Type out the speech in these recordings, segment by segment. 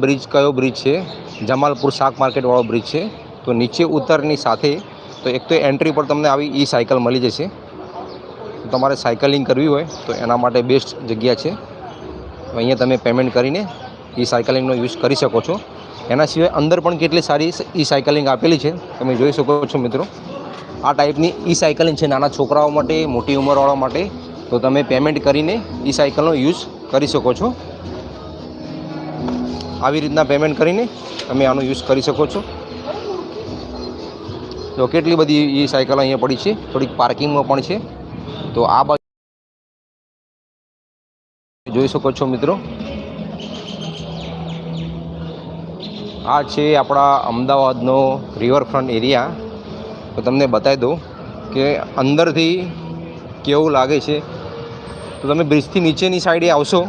Bridge કયો bridge છે? જમાલપુર શાક માર્કેટવાળો બ્રિજ છે. તો નીચે ઉતરની સાથે, તો એક તો એન્ટ્રી પર તમને આવી ઈ સાયકલ મળી જશે. તમારે સાયકલિંગ કરવી હોય, તો એના માટે બેસ્ટ જગ્યા છે. અહીંયા તમે પેમેન્ટ કરીને ઈ સાયકલિંગનો યુઝ કરી શકો છો. એના સિવાય અંદર પણ કેટલી સારી ઈ સાયકલિંગ આપેલી છે. તમે જોઈ શકો છો મિત્રો. આ ટાઈપની ઈ સાયકલિંગ છે નાના છોકરાઓ માટે, મોટી ઉંમરવાળા માટે. તો તમે પેમેન્ટ કરીને ઈ સાયકલનો યુઝ કરી શકો છો. આવી રીતના પેમેન્ટ કરીને તમે આનો યુઝ કરી શકો છો. તો કેટલી બધી એ સાયકલ અહીંયા પડી છે, થોડીક પાર્કિંગમાં પણ છે. તો આ બાજુ જોઈ શકો છો મિત્રો. આ છે આપણા અમદાવાદનો રિવરફ્રન્ટ એરિયા તો તમને બતાવી દઉં કે અંદરથી કેવું લાગે છે. તો તમે બ્રિજથી નીચેની સાઈડે આવશો.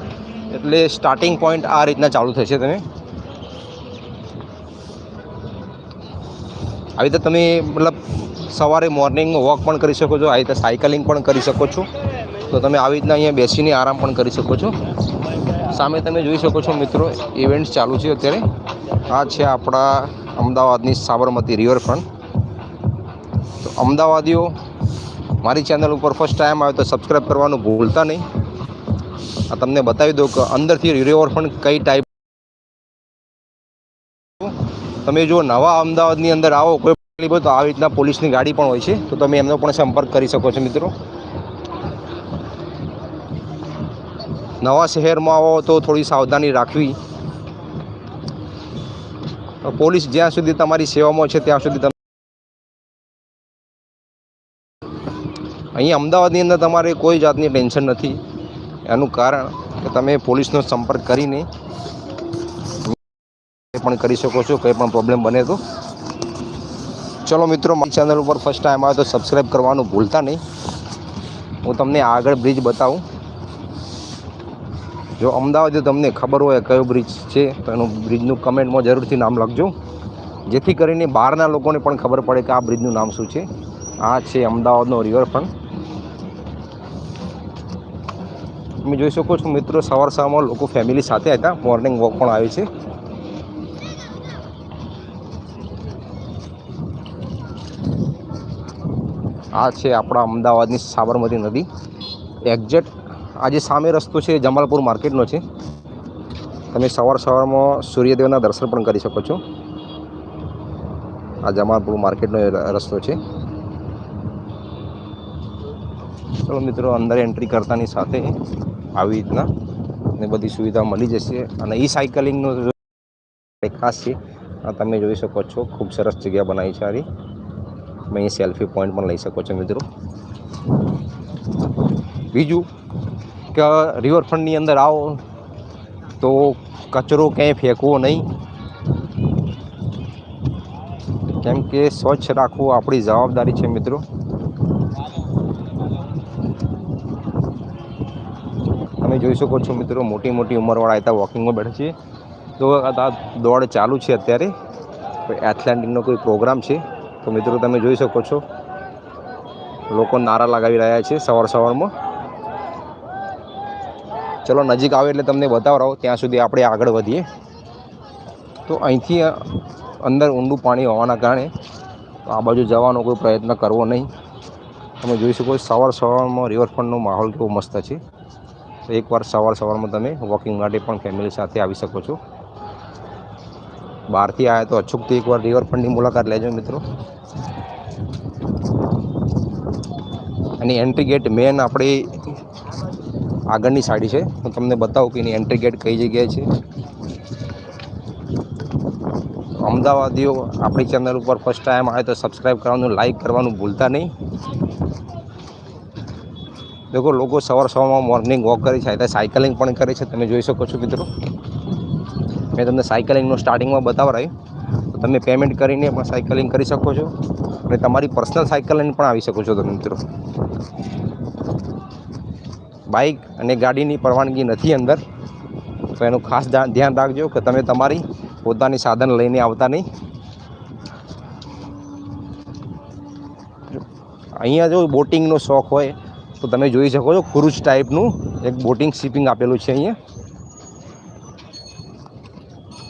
એટલે સ્ટાર્ટિંગ પોઈન્ટ આ રીતના ચાલુ થશે તમે આવી રીતે તમે મતલબ સવારે મોર્નિંગમાં વોક પણ કરી શકો છો, આવી રીતે સાયકલિંગ પણ કરી શકો છો. તો તમે આવી રીતના અહીંયા બેસીને આરામ પણ કરી શકો છો. સામે તમે જોઈ શકો છો મિત્રો ઇવેન્ટ્સ ચાલુ છે અત્યારે. આ છે આપણા અમદાવાદની સાબરમતી રિવરફ્રન્ટ તો અમદાવાદીઓ, મારી ચેનલ ઉપર ફર્સ્ટ ટાઈમ આવે તો સબસ્ક્રાઈબ કરવાનું ભૂલતા નહીં. તમને બતાવી દઉં કે અંદરથી રિવરફ્રન્ટ કઈ ટાઈપ તમે જો નવા અમદાવાદની અંદર આવો, કોઈ તકલીફ તો આવી રીતના પોલીસની ગાડી પણ હોય છે. તો તમે એમનો પણ સંપર્ક કરી શકો છો મિત્રો. નવા શહેરમાં આવો તો થોડી સાવધાની રાખવી. પોલીસ જ્યાં સુધી તમારી સેવામાં છે ત્યાં સુધી તમે અહીં અમદાવાદની અંદર તમારે કોઈ જાતની ટેન્શન નથી. એનું કારણ કે તમે પોલીસનો સંપર્ક કરીને પણ કરી શકો છો, કંઈ પણ પ્રોબ્લેમ બને તો. ચલો મિત્રો, મારી ચેનલ ઉપર ફર્સ્ટ ટાઈમ આવે તો સબસ્ક્રાઈબ કરવાનું ભૂલતા નહીં. હું તમને આગળ બ્રિજ બતાવું. જો અમદાવાદ તમને ખબર હોય કયો બ્રિજ છે, તો એનું બ્રિજનું કમેન્ટમાં જરૂરથી નામ લખજો. જેથી કરીને બહારના લોકોને પણ ખબર પડે કે આ બ્રિજનું નામ શું છે. આ છે અમદાવાદનો રિવરફ્રન્ટ તમે જોઈ શકો છો મિત્રો, સવાર સવારમાં લોકો ફેમિલી સાથે હતા. મોર્નિંગ વોક પણ આવે છે. આ છે આપણા અમદાવાદની સાબરમતી નદી. એક્ઝેક્ટ આજે સામે રસ્તો છે જમાલપુર માર્કેટનો છે. તમે સવાર સવારમાં સૂર્યદેવના દર્શન પણ કરી શકો છો. આ જમાલપુર માર્કેટનો રસ્તો છે. ચલો મિત્રો, અંદર એન્ટ્રી કરતાની સાથે આવી રીતના ને બધી સુવિધા મળી જશે. અને ઈ સાયકલિંગનો ખાસ છે તમે જોઈ શકો છો, ખૂબ સરસ જગ્યા બનાવી છે સારી તમે અહીં સેલ્ફી પોઈન્ટ પણ લઈ શકો છો મિત્રો. બીજું કે રિવરફ્રન્ટની અંદર આવો તો કચરો ક્યાંય ફેંકવો નહીં. કેમ કે સ્વચ્છ રાખવું આપણી જવાબદારી છે મિત્રો. જોઈ શકો છો મિત્રો, મોટી મોટી ઉંમરવાળા હતા વોકિંગમાં બેઠા છે તો આ દોડ ચાલુ છે અત્યારે. એથ્લેન્ટિકનો કોઈ પ્રોગ્રામ છે. તો મિત્રો તમે જોઈ શકો છો. લોકો નારા લગાવી રહ્યા છે સવાર સવારમાં. ચલો, નજીક આવે એટલે તમને બતાવરાવો. ત્યાં સુધી આપણે આગળ વધીએ. તો અહીંથી અંદર ઊંડું પાણી હોવાના કારણે આ બાજુ જવાનો કોઈ પ્રયત્ન કરવો નહીં. તમે જોઈ શકો સવાર સવારમાં રિવરફ્રન્ટનો માહોલ કેવો મસ્ત છે. તો એકવાર સવાર સવારમાં તમે વોકિંગ માટે પણ ફેમિલી સાથે આવી શકો છો. બહારથી આવ્યા તો અચૂકથી એકવાર રિવરફ્રન્ટની મુલાકાત લેજો મિત્રો. અને એન્ટ્રી ગેટ મેન આપણી આગળની સાઈડ છે. હું તમને બતાવું કે એની એન્ટ્રી ગેટ કઈ જગ્યાએ છે. અમદાવાદીઓ આપણી ચેનલ ઉપર ફર્સ્ટ ટાઈમ આવે તો સબસ્ક્રાઈબ કરવાનું લાઈક કરવાનું ભૂલતા નહીં. દેખો, લોકો સવાર સવારમાં મોર્નિંગ વોક કરે છે અત્યારે સાયકલિંગ પણ કરે છે. તમે જોઈ શકો છો મિત્રો. મેં તમને સાયકલિંગનું સ્ટાર્ટિંગમાં બતાવરાયું. તો તમે પેમેન્ટ કરીને પણ સાયકલિંગ કરી શકો છો. અને તમારી પર્સનલ સાયકલ લઈને પણ આવી શકો છો તમે મિત્રો. બાઇક અને ગાડીની પરવાનગી નથી અંદર. તો એનું ખાસ ધ્યાન રાખજો કે તમે તમારી પોતાની સાધન લઈને આવતા નહીં. અહીંયા જો બોટિંગનો શોખ હોય તો તમે જોઈ શકો છો ક્રુઝ ટાઈપનું એક બોટિંગ શિપિંગ આપેલું છે અહીંયા.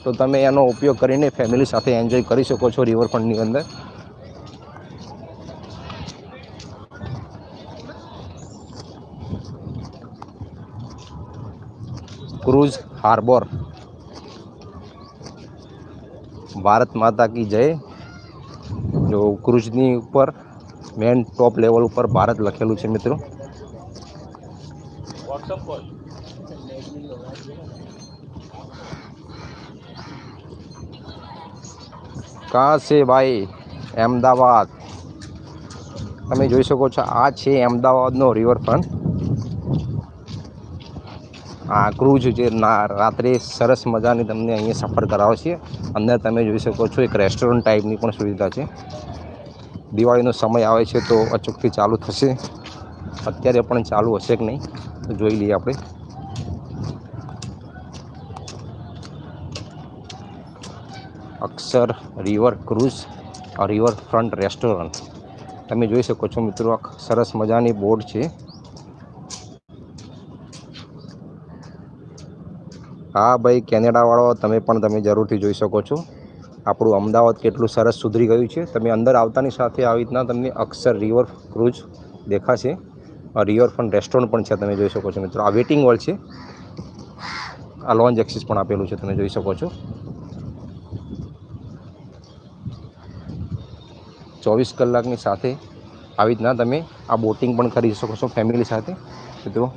તો તમે એનો ઉપયોગ કરીને ફેમિલી સાથે એન્જોય કરી શકો છો રિવરફ્રન્ટની અંદર. Cruise harbour. ભારત માતા કી જય. જો ક્રૂઝની ઉપર મેન ટોપ લેવલ ઉપર ભારત લખેલું છે મિત્રો. કहाँ છે ભાઈ? અમદાવાદ. તમે જોઈ શકો છો, આ છે અમદાવાદનો રિવરફ્રન્ટ આ ક્રૂઝ જે રાત્રે સરસ મજાની તમને અહીંયા સફર કરાવે છે અંદર તમે જોઈ શકો છો, એક રેસ્ટોરન્ટ ટાઈપની પણ સુવિધા છે. દિવાળીનો સમય આવે છે તો અચૂકથી ચાલુ થશે. અત્યારે પણ ચાલુ હશે કે નહીં? જોઈ લઈએ આપણે. Akshar river cruise riverfront restaurant. તમે જોઈ શકો છો મિત્રો સરસ મજાની બોર્ડ છે. હા ભાઈ, કેનેડાવાળો તમે પણ તમે જરૂરથી જોઈ શકો છો. આપણું અમદાવાદ કેટલું સરસ સુધરી ગયું છે. તમે અંદર આવતાની સાથે આવી રીતના તમને અક્ષર રિવર ક્રૂઝ દેખાશે. રિવરફ્રન્ટ રેસ્ટોરન્ટ પણ છે, તમે જોઈ શકો છો મિત્રો. આ વેટિંગ હોલ છે. આ લોન્જ એક્સિસ પણ આપેલું છે, તમે જોઈ શકો છો. ચોવીસ કલાકની સાથે આવી રીતના તમે આ બોટિંગ પણ કરી શકો છો ફેમિલી સાથે. મિત્રો,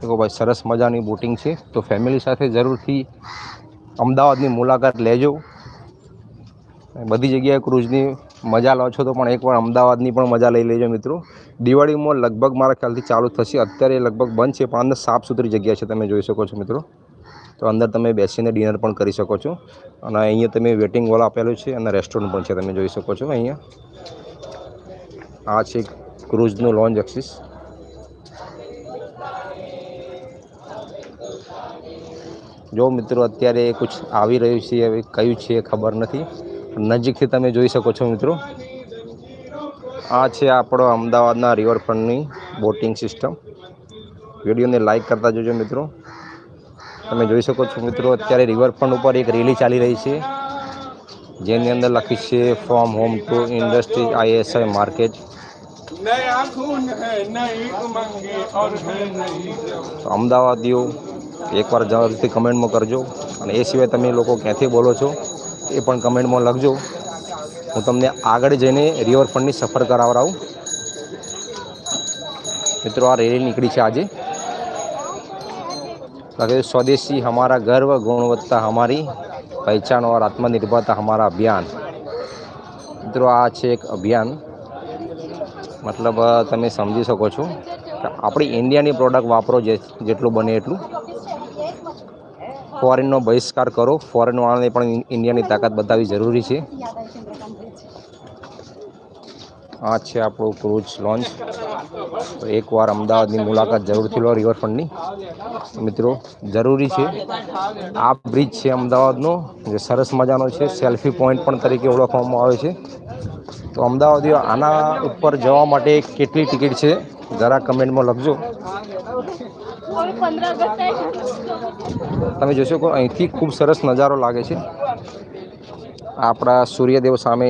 દેખો ભાઈ, સરસ મજાની બોટિંગ છે. તો ફેમિલી સાથે જરૂરથી અમદાવાદની મુલાકાત લેજો. બધી જગ્યાએ ક્રૂઝની મજા લો છો તો પણ એકવાર અમદાવાદની પણ મજા લઈ લેજો મિત્રો. દિવાળીમાં લગભગ મારા ખ્યાલથી ચાલુ થશે. અત્યારે લગભગ બંધ છે, પણ અંદર સાફ સુથરી જગ્યા છે તમે જોઈ શકો છો મિત્રો. તો અંદર તમે બેસીને ડિનર પણ કરી શકો છો. અને અહીંયા તમે વેટિંગ વોલ આપેલું છે અને રેસ્ટોરન્ટ પણ છે તમે જોઈ શકો છો અહીંયા. આ છે ક્રૂઝનું લોન્જ એક્સિસ જો મિત્રો અત્યારે કુછ આવી રહ્યું છે, હવે કયું છે ખબર નથી. નજીકથી તમે જોઈ શકો છો મિત્રો. આ છે આપણો અમદાવાદના રિવરફ્રન્ટની બોટિંગ સિસ્ટમ. વિડીયોને લાઇક કરતા જોજો મિત્રો. તમે જોઈ શકો છો મિત્રો, અત્યારે રિવરફ્રન્ટ ઉપર એક રેલી ચાલી રહી છે. જેની અંદર લખી છે from home to industry ISI market અમદાવાદીઓ, એકવાર જરૂરથી કમેન્ટમાં કરજો. અને એ સિવાય તમે લોકો ક્યાંથી બોલો છો? એ પણ કમેન્ટમાં લખજો. હું તમને આગળ જઈને રિવરફ્રન્ટની સફર કરાવડાવું મિત્રો, આ રેલી નીકળી છે આજે. લગે સ્વદેશી હમારા ગર્વ, ગુણવત્તા હમારી, પહેચાન ઓર આત્મનિર્ભરતા હમારા અભિયાન. મિત્રો, આ છે એક અભિયાન. મતલબ તમે સમજી શકો છો આપણી ઇન્ડિયાની પ્રોડક્ટ વાપરો જે, જેટલું બને એટલું. ફોરેનનો બહિષ્કાર કરો. ફોરેનવાળાને પણ ઇન્ડિયાની તાકાત બતાવવી જરૂરી છે. આ છે આપણું ક્રૂઝ લોન્ચ એકવાર અમદાવાદની મુલાકાત જરૂરથી લો રિવરફ્રન્ટની મિત્રો, જરૂરી છે. આ બ્રિજ છે અમદાવાદનો, જે સરસ મજાનો છે. સેલ્ફી પોઈન્ટ પણ તરીકે ઓળખવામાં આવે છે. તો અમદાવાદીઓ, આના ઉપર જવા માટે કેટલી ટિકિટ છે? જરા કમેન્ટમાં લખજો. તમે જોશો કે અહીંથી ખૂબ સરસ નજારો લાગે છે. આપણા સૂર્યદેવ સામે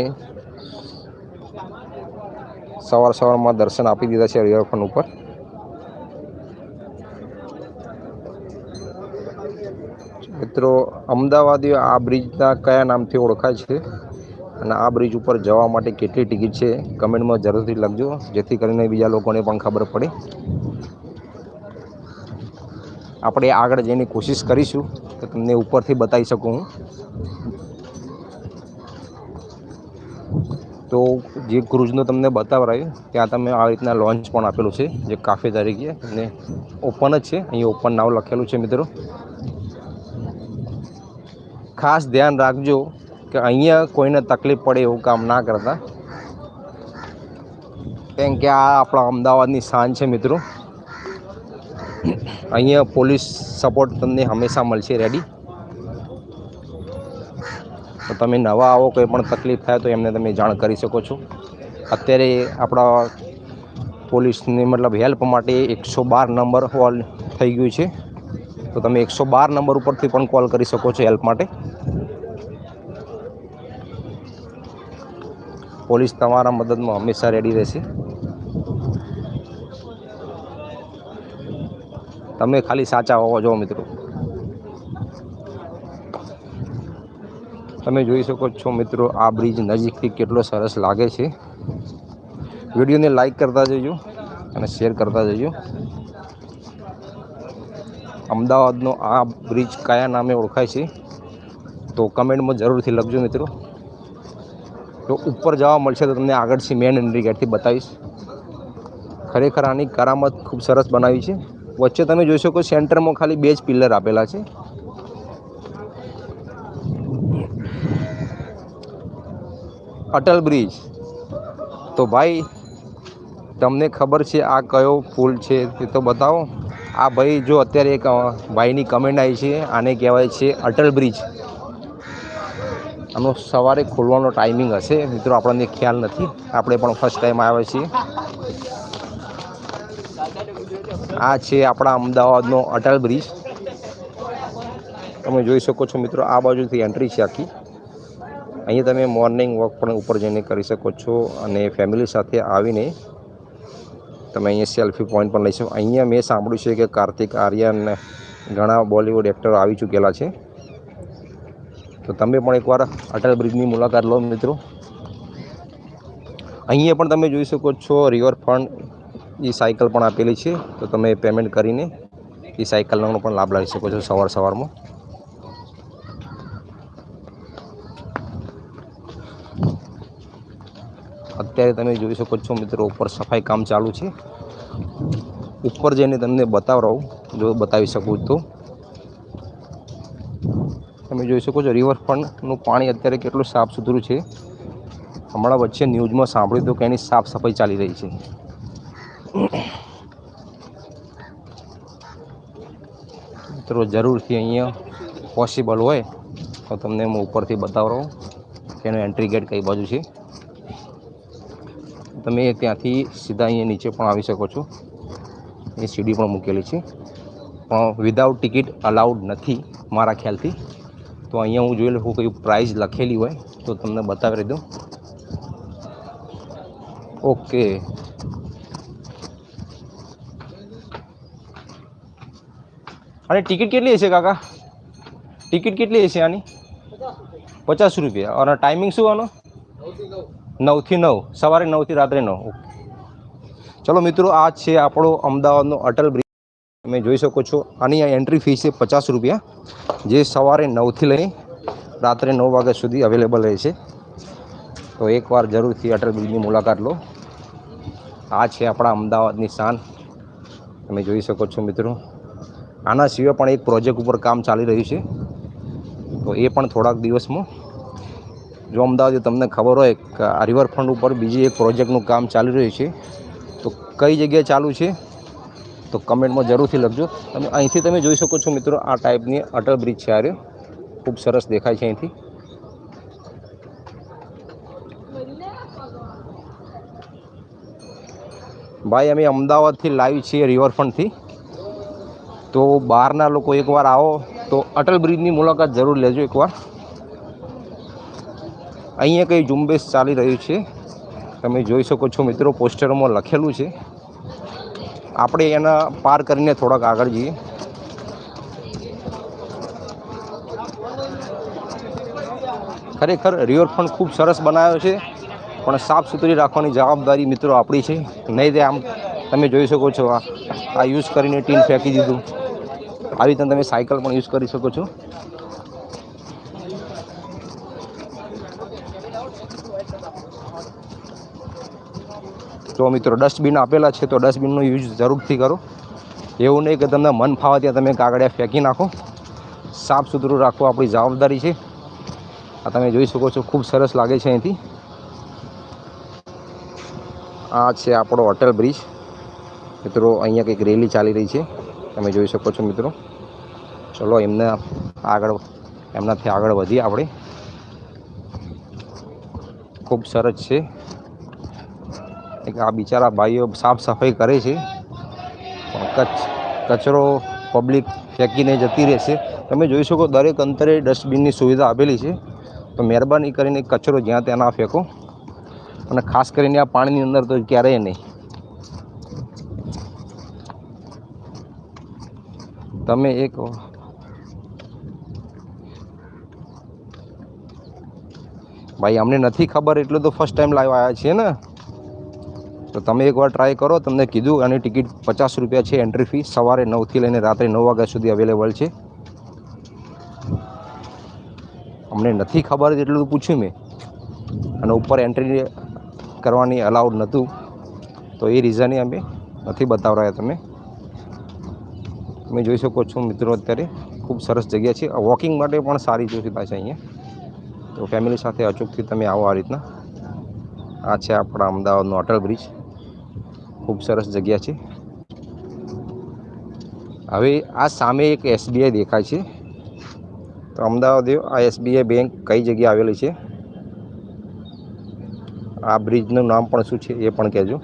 સવાર સવારમાં દર્શન આપી દીધા છે રિવરફ્રન્ટ ઉપર. મિત્રો અમદાવાદીઓ આ બ્રિજના કયા નામથી ઓળખાય છે? અને આ બ્રિજ ઉપર જવા માટે કેટલી ટિકિટ છે? કમેન્ટમાં જરૂરથી લખજો. જેથી કરીને બીજા લોકોને પણ ખબર પડે. આપણે આગળ જઈને કોશિશ કરીશું કે તમને ઉપરથી બતાવી શકું હું. તો જે ક્રૂઝનો તમને બતાવરાયું, ત્યાં તમે આ રીતના લોન્ચ પણ આપેલું છે, જે કાફે તરીકે. અને ઓપન જ છે, અહીં ઓપન નાવ લખેલું છે મિત્રો. ખાસ ધ્યાન રાખજો કે અહીંયા કોઈને તકલીફ પડે એવું કામ ના કરતા. કેમ કે આ આપણા અમદાવાદની શાન છે મિત્રો. અહીંયા પોલીસ સપોર્ટ તમને હંમેશા મળશે રેડી. તો તમે નવા આવો, કોઈ પણ તકલીફ થાય તો એમને તમે જાણ કરી શકો છો. અત્યારે આપણા પોલીસની મતલબ હેલ્પ માટે એકસો બાર નંબર કોલ થઈ ગયું છે. તો તમે એકસો બાર નંબર ઉપરથી પણ કોલ કરી શકો છો હેલ્પ માટે. પોલીસ તમારા મદદમાં હંમેશા રેડી રહેશે. તમે ખાલી સાચા હોવા જો મિત્રો. તમે જોઈ શકો છો મિત્રો, આ બ્રિજ નજીકથી કેટલો સરસ લાગે છે. વિડીયોને લાઈક કરતા જજો અને શેર કરતા જજો. અમદાવાદનો આ બ્રિજ કયા નામે ઓળખાય છે? તો કમેન્ટમાં જરૂરથી લખજો મિત્રો. જો ઉપર જવા મળશે તો તમને આગળથી મેન એન્ટ્રી ગેટથી બતાવીશ. ખરેખર આની કરામત ખૂબ સરસ બનાવી છે. વચ્ચે તમે જોઈ શકો સેન્ટરમાં ખાલી બે જ પિલ્લર આપેલા છે. અટલ બ્રિજ. તો ભાઈ, તમને ખબર છે આ કયો પુલ છે તે તો બતાવો. આ ભાઈ જો અત્યારે એક ભાઈની કમેન્ટ આવી છે, આને કહેવાય છે અટલ બ્રિજ. આનો સવારે ખોલવાનો ટાઈમિંગ હશે. મિત્રો, આપણને ખ્યાલ નથી. આપણે પણ ફર્સ્ટ ટાઈમ આવ્યા છીએ. આ છે આપણા અમદાવાદનો અટલ બ્રિજ. તમે જોઈ શકો છો મિત્રો, આ બાજુથી એન્ટ્રી છે આખી. અહીંયા તમે મોર્નિંગ વોક પણ ઉપર જઈને કરી શકો છો અને ફેમિલી સાથે આવીને તમે અહીંયા સેલ્ફી પોઈન્ટ પણ લઈ શકો. અહીંયા મેં સાંભળ્યું છે કે કાર્તિક આર્યન ઘણા બોલિવૂડ એક્ટરો આવી ચૂકેલા છે. તો તમે પણ એકવાર અટલ બ્રિજની મુલાકાત લો મિત્રો. અહીંયા પણ તમે જોઈ શકો છો રિવરફ્રન્ટ એ સાયકલ પણ આપેલી છે, તો તમે પેમેન્ટ કરીને એ સાયકલનો પણ લાભ લઈ શકો છો સવાર સવારમાં. અત્યારે તમે જોઈ શકો છો મિત્રો, ઉપર સફાઈ કામ ચાલુ છે. ઉપર જઈને તમને બતાવરાવું જો બતાવી શકું તો. તમે જોઈ શકો છો રિવરફ્રન્ટનું પાણી અત્યારે કેટલું સાફ સુથરું છે. હમણાં વચ્ચે ન્યૂઝમાં સાંભળ્યું હતું કે એની સાફ સફાઈ ચાલી રહી છે. મિત્રો, જરૂરથી અહીંયા પોસિબલ હોય, તો તમને હું ઉપરથી બતાવો કે એનું એન્ટ્રી ગેટ કઈ બાજુ છે. તમે ત્યાંથી સીધા અહીંયા નીચે પણ આવી શકો છો. એ સીડી પણ મૂકેલી છે. પણ વિધાઉટ ટિકિટ અલાઉડ નથી, મારા ખ્યાલથી. તો અહીંયા હું જોઈ લઉં કોઈ પ્રાઇઝ લખેલી હોય, તો તમને બતાવી દઉં. ઓકે અને ટિકિટ કેટલી હશે કાકા? ટિકિટ કેટલી હશે આની? પચાસ રૂપિયા. અને ટાઈમિંગ શું આનો? નવથી નવ. સવારે નવથી રાત્રે નવ. ઓકે. ચલો મિત્રો, આ છે આપણો અમદાવાદનો અટલ બ્રિજ તમે જોઈ શકો છો, આની એન્ટ્રી ફી છે પચાસ રૂપિયા, જે સવારે નવથી લઈ રાત્રે નવ વાગ્યા સુધી અવેલેબલ રહેશે તો એકવાર જરૂરથી અટલ બ્રિજની મુલાકાત લો. આ છે આપણા અમદાવાદની શાન. તમે જોઈ શકો છો મિત્રો. આના સિવાય પણ એક પ્રોજેક્ટ ઉપર કામ ચાલી રહ્યું છે. તો એ પણ થોડાક દિવસમાં. જો અમદાવાદ તમને ખબર હોય કે આ રિવરફ્રન્ટ ઉપર બીજી એક પ્રોજેક્ટનું કામ ચાલી રહ્યું છે, તો કઈ જગ્યાએ ચાલુ છે? તો કમેન્ટમાં જરૂરથી લખજો. તમે અહીંથી તમે જોઈ શકો છો મિત્રો, આ ટાઈપની અટલ બ્રિજ છે આ રહ્યો. ખૂબ સરસ દેખાય છે અહીંથી. ભાઈ, અમે અમદાવાદથી લાઈવ છીએ રિવરફ્રન્ટથી તો બહારના લોકો એકવાર આવો તો અટલ બ્રિજની મુલાકાત જરૂર લેજો એકવાર. અહીંયા કંઈ ઝુંબેશ ચાલી રહ્યું છે. તમે જોઈ શકો છો મિત્રો, પોસ્ટરમાં લખેલું છે. આપણે એના પાર કરીને થોડાક આગળ જઈએ. ખરેખર રિવરફ્રન્ટ ખૂબ સરસ બનાવ્યો છે, પણ સાફ સુથરી રાખવાની જવાબદારી મિત્રો આપણી છે. નહીં તે આમ તમે જોઈ શકો છો આ યુઝ કરીને ટીન ફેંકી દીધું. આવી રીતે તમે સાયકલ પણ યુઝ કરી શકો છો. તો મિત્રો ડસ્ટબિન આપેલા છે, તો ડસ્ટબિનનો યુઝ જરૂરથી કરો. એવું નહીં કે તમને મન ફાવે ત્યાં તમે કાગળિયા ફેંકી નાખો. સાફ સુથરું રાખવું આપણી જવાબદારી છે. આ તમે જોઈ શકો છો, ખૂબ સરસ લાગે છે અહીંથી. આ છે આપણો અટલ બ્રિજ મિત્રો, અહીંયા કંઈક રેલી ચાલી રહી છે. તમે જોઈ શકો છો મિત્રો. ચલો, એમને આગળ, એમનાથી આગળ વધીએ આપણે. ખૂબ સરસ છે. એક આ બિચારા ભાઈઓ સાફ સફાઈ કરે છે. પણ કચ્છ કચરો પબ્લિક ફેંકીને જતી રહેશે તમે જોઈ શકો દરેક અંતરે ડસ્ટબિનની સુવિધા આપેલી છે. તો મહેરબાની કરીને કચરો જ્યાં ત્યાં ના ફેંકો. અને ખાસ કરીને આ પાણીની અંદર તો ક્યારેય નહીં. તમે એક ભાઈ, અમને નથી ખબર એટલું તો ફર્સ્ટ ટાઈમ લાઈવ આવ્યા છીએ ને. તો તમે એકવાર ટ્રાય કરો, તમને કીધું અને ટિકિટ પચાસ રૂપિયા છે એન્ટ્રી ફી સવારે નવથી લઈને રાત્રે નવ વાગ્યા સુધી અવેલેબલ છે. અમને નથી ખબર એટલું પૂછ્યું મેં. અને ઉપર એન્ટ્રી કરવાની અલાઉડ નહોતું. તો એ રીઝને અમે નથી બતાવરાયા તમે. તમે જોઈ શકો છો મિત્રો અત્યારે ખૂબ સરસ જગ્યા છે. વોકિંગ માટે પણ સારી સુવિધા છે અહીંયા. તો ફેમિલી સાથે અચૂકથી તમે આવો આ રીતના. આ છે આપણા અમદાવાદનો અટલ બ્રિજ ખૂબ સરસ જગ્યા છે. હવે આ સામે એક એસબીઆઈ દેખાય છે. તો અમદાવાદ આ એસબીઆઈ બેંક કઈ જગ્યાએ આવેલી છે? આ બ્રિજનું નામ પણ શું છે એ પણ કહેજો.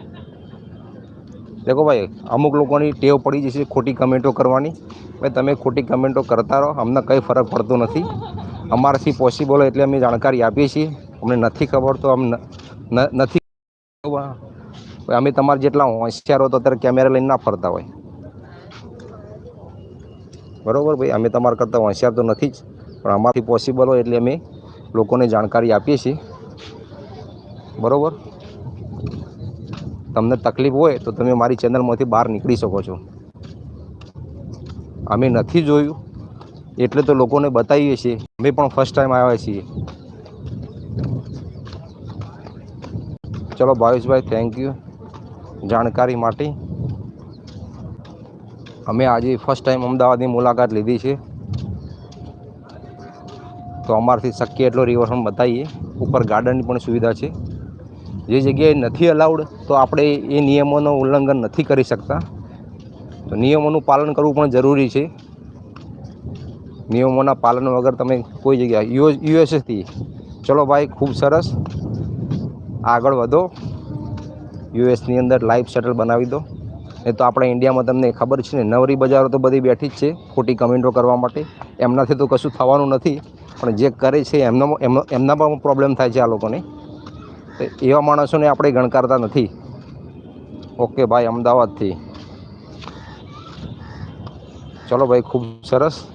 દેખો ભાઈ, અમુક લોકોની ટેવ પડી જશે ખોટી કમેન્ટો કરવાની. ભાઈ, તમે ખોટી કમેન્ટો કરતા રહો, અમને કંઈ ફરક પડતો નથી. અમારાથી પોસિબલ હોય એટલે અમે જાણકારી આપીએ છીએ. અમને નથી ખબર તો અમને નથી. અમે તમારા જેટલા હોશિયાર હો તો અત્યારે કેમેરા લઈને ના ફરતા હોય. બરાબર ભાઈ, અમે તમારા કરતાં હોશિયાર તો નથી જ, પણ અમારાથી પોસિબલ હોય એટલે અમે લોકોને જાણકારી આપીએ છીએ. બરોબર? તમને તકલીફ હોય તો તમે મારી ચેનલમાંથી બહાર નીકળી શકો છો. અમે નથી જોયું, એટલે તો લોકોને બતાવીએ છીએ. અમે પણ ફર્સ્ટ ટાઈમ આવ્યા છીએ. ચલો ભાવેશભાઈ થેન્ક યુ જાણકારી માટે. અમે આજે ફર્સ્ટ ટાઈમ અમદાવાદની મુલાકાત લીધી છે. તો અમારાથી શક્ય એટલો રિવરફ્રન્ટ બતાવીએ. ઉપર ગાર્ડનની પણ સુવિધા છે. જે જગ્યાએ નથી અલાઉડ તો આપણે એ નિયમોનું ઉલ્લંઘન નથી કરી શકતા. તો નિયમોનું પાલન કરવું પણ જરૂરી છે. નિયમોના પાલન વગર તમે કોઈ જગ્યાએ યુ યુએસએથી. ચલો ભાઈ, ખૂબ સરસ. આગળ વધો. યુએસની અંદર લાઈફ સેટલ બનાવી દો. એ તો આપણા ઇન્ડિયામાં તમને ખબર છે ને, નવરી બજારો તો બધી બેઠી જ છે, ખોટી કમેન્ટો કરવા માટે. એમનાથી તો કશું થવાનું નથી. પણ જે કરે છે એમનો, એમના પણ પ્રોબ્લેમ થાય છે આ લોકોને. તો એવા માણસોને આપણે ગણકારતા નથી. ઓકે ભાઈ, અમદાવાદથી. ચલો ભાઈ, ખૂબ સરસ.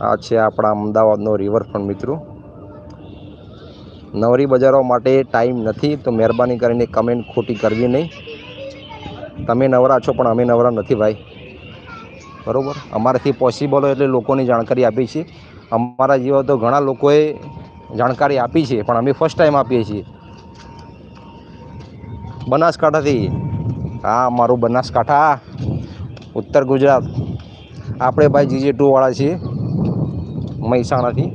આ છે આપણા અમદાવાદનો રિવરફ્રન્ટ મિત્રો. નવરી બજારો માટે ટાઈમ નથી, તો મહેરબાની કરીને કમેન્ટ ખોટી કરવી નહીં. તમે નવરા છો, પણ અમે નવરા નથી ભાઈ. બરાબર? અમારાથી પોસિબલ હોય એટલે લોકોની જાણકારી આપી છે અમારા જેવા તો ઘણા લોકોએ જાણકારી આપી છે, પણ અમે ફર્સ્ટ ટાઈમ આપીએ છીએ. બનાસકાંઠાથી. હા અમારું બનાસકાંઠા. ઉત્તર ગુજરાત. આપણે ભાઈ જીજે ટુવાળા છીએ, મહેસાણાથી.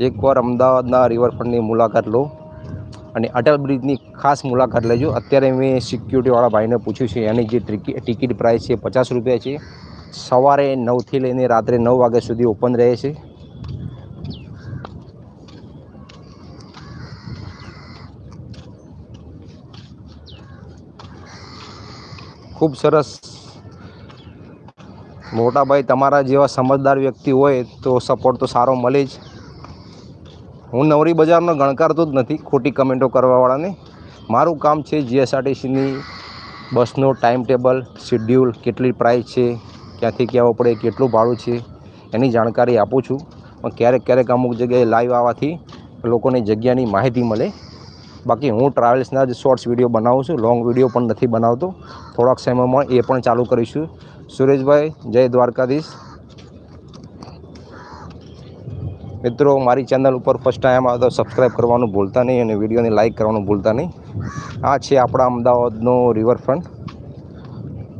એકવાર અમદાવાદના રિવરફ્રન્ટની મુલાકાત લો. અને અટલ બ્રિજની ખાસ મુલાકાત લેજો. અત્યારે મેં સિક્યુરિટીવાળા ભાઈને પૂછ્યું છે, એની જે ટિકિટ પ્રાઇસ છે પચાસ રૂપિયા છે. સવારે નવથી લઈને રાત્રે નવ વાગ્યા સુધી ઓપન રહે છે. ખૂબ સરસ. મોટાભાઈ, તમારા જેવા સમજદાર વ્યક્તિ હોય તો સપોર્ટ તો સારો મળે જ. હું નવરી બજારનો ગણકારતો જ નથી, ખોટી કમેન્ટો કરવાવાળાને. મારું કામ છે જીએસઆરટીસીની બસનો ટાઈમ ટેબલ, શેડ્યુલ, કેટલી પ્રાઇસ છે, ક્યાંથી ક્યાં પડે, કેટલું ભાડું છે, એની જાણકારી આપું છું. પણ ક્યારેક ક્યારેક અમુક જગ્યાએ લાઈવ આવવાથી લોકોને જગ્યાની માહિતી મળે. બાકી હું ટ્રાવેલ્સના જ શોર્ટ્સ વીડિયો બનાવું છું લોંગ વીડિયો પણ નથી બનાવતો. થોડાક સમયમાં એ પણ ચાલુ કરીશું. સુરેશભાઈ, જય દ્વારકાધીશ. મિત્રો, મારી ચેનલ ઉપર ફર્સ્ટ ટાઈમ આવે તો સબસ્ક્રાઈબ કરવાનું ભૂલતા નહીં અને વિડીયોને લાઈક કરવાનું ભૂલતા નહીં. આ છે આપણા અમદાવાદનો રિવરફ્રન્ટ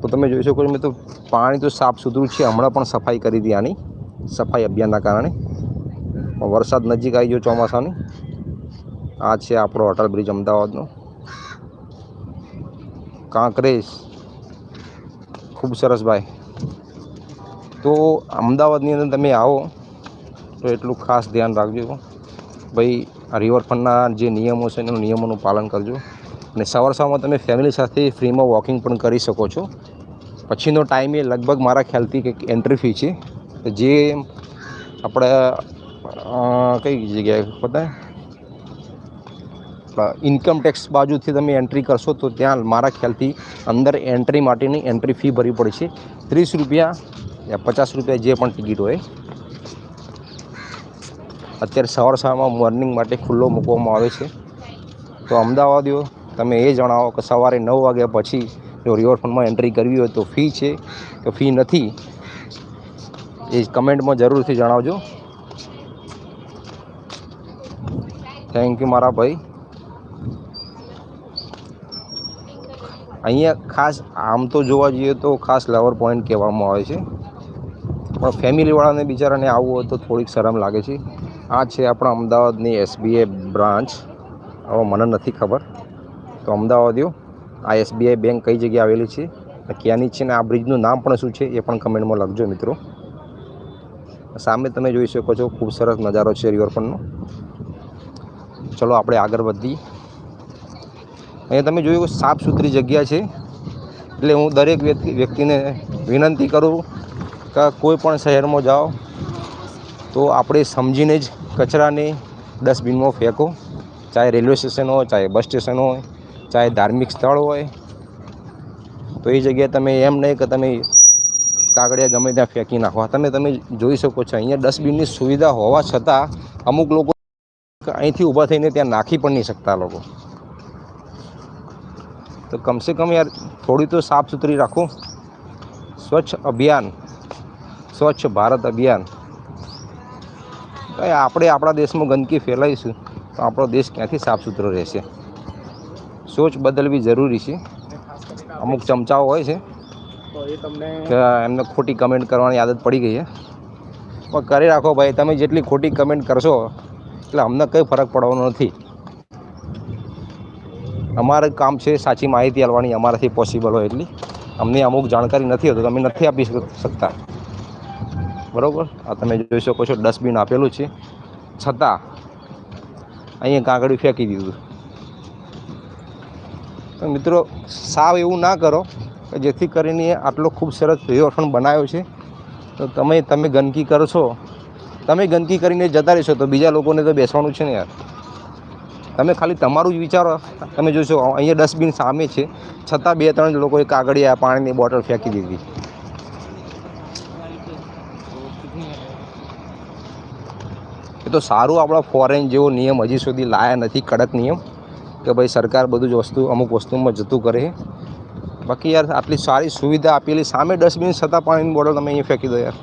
તો તમે જોઈ શકો છો મિત્રો, પાણી તો સાફ સુથરું છે. હમણાં પણ સફાઈ કરી હતી આની, સફાઈ અભિયાનના કારણે. વરસાદ નજીક આવી ગયો ચોમાસાની. આ છે આપણો અટલ બ્રિજ અમદાવાદનો. કાંકરેજ. ખૂબ સરસ ભાઈ. તો અમદાવાદની અંદર તમે આવો. તો એટલું ખાસ ધ્યાન રાખજો. ભાઈ, આ રિવરફ્રન્ટના જે નિયમો છે એના નિયમોનું પાલન કરજો. અને સવાર સવારમાં તમે ફેમિલી સાથે ફ્રીમાં વોકિંગ પણ કરી શકો છો. પછીનો ટાઈમ એ લગભગ મારા ખ્યાલથી કંઈક એન્ટ્રી ફી છે. જે આપણે કઈ જગ્યાએ બધા ઇન્કમ ટેક્સ બાજુથી તમે એન્ટ્રી કરશો તો ત્યાં મારા ખ્યાલથી અંદર એન્ટ્રી માટેની એન્ટ્રી ફી ભરવી પડે છે. ત્રીસ રૂપિયા યા પચાસ રૂપિયા જે પણ ટિકિટ હોય. અત્યારે સવાર સવારમાં મોર્નિંગ માટે ખુલ્લો મૂકવામાં આવે છે. તો અમદાવાદીઓ, તમે એ જણાવો કે સવારે નવ વાગ્યા પછી જો રિવરફ્રન્ટમાં એન્ટ્રી કરવી હોય તો ફી છે કે ફી નથી? એ કમેન્ટમાં જરૂરથી જણાવજો. થેન્ક યુ મારા ભાઈ. અહીંયા ખાસ આમ તો જોવા જઈએ તો ખાસ લવર પોઈન્ટ કહેવામાં આવે છે. પણ ફેમિલીવાળાને બિચારાને આવવું હોય તો થોડીક શરમ લાગે છે. આ છે આપણા અમદાવાદની એસબીઆઈ બ્રાન્ચ. હવે મને નથી ખબર. તો અમદાવાદીઓ આ એસબીઆઈ બેંક કઈ જગ્યાએ આવેલી છે ક્યાંની છે ને આ બ્રિજનું નામ પણ શું છે એ પણ કમેન્ટમાં લખજો મિત્રો. સામે તમે જોઈ શકો છો ખૂબ સરસ નજારો છે રિવરફ્રન્ટનો. ચલો આપણે આગળ વધીએ. અહીંયા તમે જોયું સાફ સુથરી જગ્યા છે. એટલે હું દરેક વ્યક્તિ, વ્યક્તિને વિનંતી કરું કે કોઈ પણ શહેરમાં જાઓ તો આપણે સમજીને જ કચરાને ડસ્ટબિનમાં ફેંકો. ચાહે રેલવે સ્ટેશન હોય, ચાહે બસ સ્ટેશન હોય, ચાહે ધાર્મિક સ્થળ હોય. તો એ જગ્યાએ તમે એમ નહીં કે તમે કાગળિયા ગમે ત્યાં ફેંકી નાખો. તમે તમે જોઈ શકો છો, અહીંયા ડસ્ટબિનની સુવિધા હોવા છતાં અમુક લોકો અહીંથી ઊભા થઈને ત્યાં નાખી પણ નહીં શકતા લોકો. તો કમસે કમ યાર થોડી તો સાફ સુથરી રાખો. સ્વચ્છ અભિયાન, સ્વચ્છ ભારત અભિયાન. કંઈ આપણે આપણા દેશમાં ગંદકી ફેલાવીશું તો આપણો દેશ ક્યાંથી સાફ સુથરો રહેશે? સોચ બદલવી જરૂરી છે. અમુક ચમચાઓ હોય છે તો કે એમને ખોટી કમેન્ટ કરવાની આદત પડી ગઈ છે. પણ કરી રાખો ભાઈ તમે જેટલી ખોટી કમેન્ટ કરશો એટલે અમને કંઈ ફરક પડવાનો નથી. અમારે કામ છે સાચી માહિતી આપવાની અમારાથી પોસિબલ હોય એટલી. અમને અમુક જાણકારી નથી હોતી તો અમે નથી આપી શકતા. બરાબર? આ તમે જોઈ શકો છો ડસ્ટબિન આપેલું છે. છતાં, અહીંયા કાગળિયું ફેંકી દીધું. તો મિત્રો, સાવ એવું ના કરો, કે જેથી કરીને આટલો ખૂબ સરસ રિવરફ્રન્ટ બનાવ્યો છે. તો તમે તમે ગંદકી કરો છો. તમે ગંદકી કરીને જતા રહેશો, તો બીજા લોકોને તો બેસવાનું છે ને યાર. તમે ખાલી તમારું જ વિચારો. તમે જોશો, અહીંયા ડસ્ટબિન સામે છે. છતાં બે, ત્રણ લોકોએ કાગળિયા, પાણીની બોટલ ફેંકી દીધી. એ તો સારું આપણા ફોરેન જેવો નિયમ હજી સુધી લાયા નથી કડક નિયમ કે ભાઈ સરકાર બધું જ વસ્તુ અમુક વસ્તુમાં જતું કરે બાકી યાર આટલી સારી સુવિધા આપેલી સામે ડસ્ટબિન છતાં પાણીની બોટલ તમે અહીંયા ફેંકી દો યાર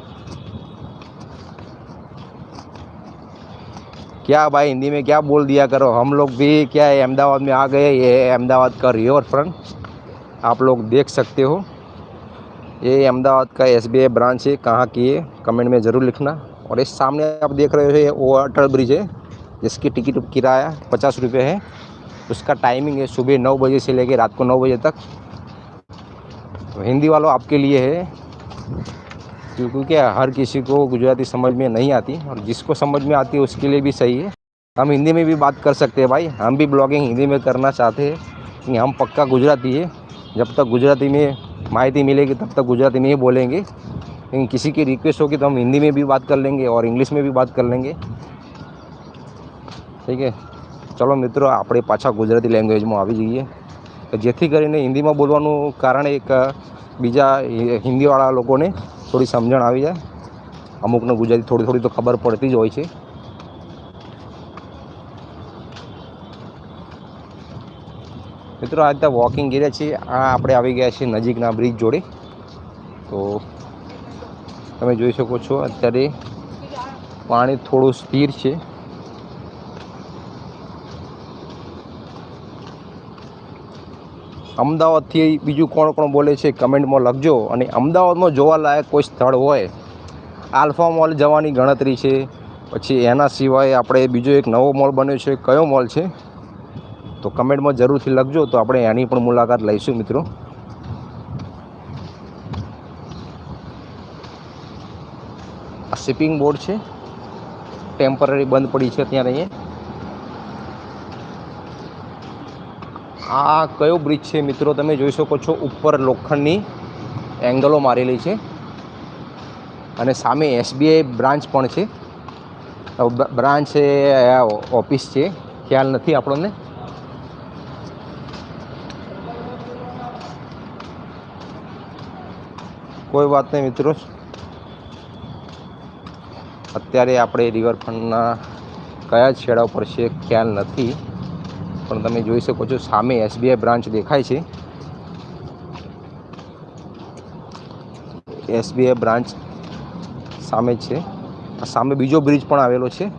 क्या भाई हिंदी में क्या बोल दिया करो हम लोग भी क्या है अहमदाबाद में आ गए ये है अहमदाबाद का रिवर फ्रंट आप लोग देख सकते हो ये अहमदाबाद का एस ब्रांच है कहाँ की है कमेंट में ज़रूर लिखना और इस सामने आप देख रहे हो ये अटल ब्रिज है, जिसकी टिकट किराया पचास रुपये है। उसका टाइमिंग है सुबह नौ बजे से लेकर रात को नौ बजे तक। तो हिंदी वालों आपके लिए है, क्योंकि क्या हर किसी को गुजराती समझ में नहीं आती और जिसको समझ में आती है उसके लिए भी सही है। हम हिंदी में भी बात कर सकते हैं भाई, हम भी ब्लॉगिंग हिंदी में करना चाहते हैं कि हम पक्का गुजराती है। जब तक गुजराती में माहिती मिलेगी, तब तक गुजराती में ही बोलेंगे। लेकिन किसी की रिक्वेस्ट होगी तो हम हिंदी में भी बात कर लेंगे और इंग्लिश में भी बात कर लेंगे ठीक है ચલો મિત્રો આપણે પાછા ગુજરાતી લેંગ્વેજમાં આવી જઈએ કે જેથી કરીને હિન્દીમાં બોલવાનું કારણ એક બીજા હિ- હિન્દીવાળા લોકોને થોડી સમજણ આવી જાય અમુકને ગુજરાતી થોડી થોડી તો ખબર પડતી જ હોય છે મિત્રો આ રીતે વોકિંગ એરિયા છે આ આપણે આવી ગયા છીએ નજીકના બ્રિજ જોડે તો તમે જોઈ શકો છો અત્યારે પાણી થોડું સ્થિર છે. અમદાવાદથી બીજું કોણ કોણ બોલે છે કમેન્ટમાં લખજો અને અમદાવાદમાં જોવાલાયક કોઈ સ્થળ હોય, આલ્ફા મોલ જવાની ગણતરી છે, પછી એના સિવાય આપણે બીજો એક નવો મોલ બન્યો છે, કયો મોલ છે? તો કમેન્ટમાં જરૂરથી લખજો, તો આપણે એની પણ મુલાકાત લઈશું મિત્રો. શિપિંગ બોર્ડ છે. ટેમ્પરરી બંધ પડી છે ત્યાં અહીંયા. આ કયો બ્રિજ છે મિત્રો તમે જોઈ શકો છો ઉપર લોખંડની એંગલો મારેલી છે. અને સામે એસબીઆઈ બ્રાન્ચ પણ છે. બ્રાન્ચ છે ઓફિસ છે. ખ્યાલ નથી આપણને. કોઈ વાત નહીં મિત્રો. અત્યારે આપણે રિવરફ્રન્ટના કયા છેડા ઉપર છે ખ્યાલ નથી. પણ તમે જોઈ શકો છો સામે એસબીઆઈ બ્રાન્ચ દેખાય છે. એસબીઆઈ બ્રાન્ચ સામે છે. સામે બીજો બ્રિજ પણ આવેલો છે.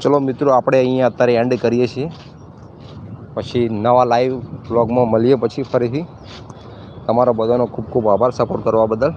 ચલો મિત્રો, આપણે અહીંયા અત્યારે એન્ડ કરીએ છીએ. પછી નવા લાઈવ બ્લોગમાં મળીએ પછી ફરીથી. તમારો બધાનો ખૂબ ખૂબ આભાર સપોર્ટ કરવા બદલ.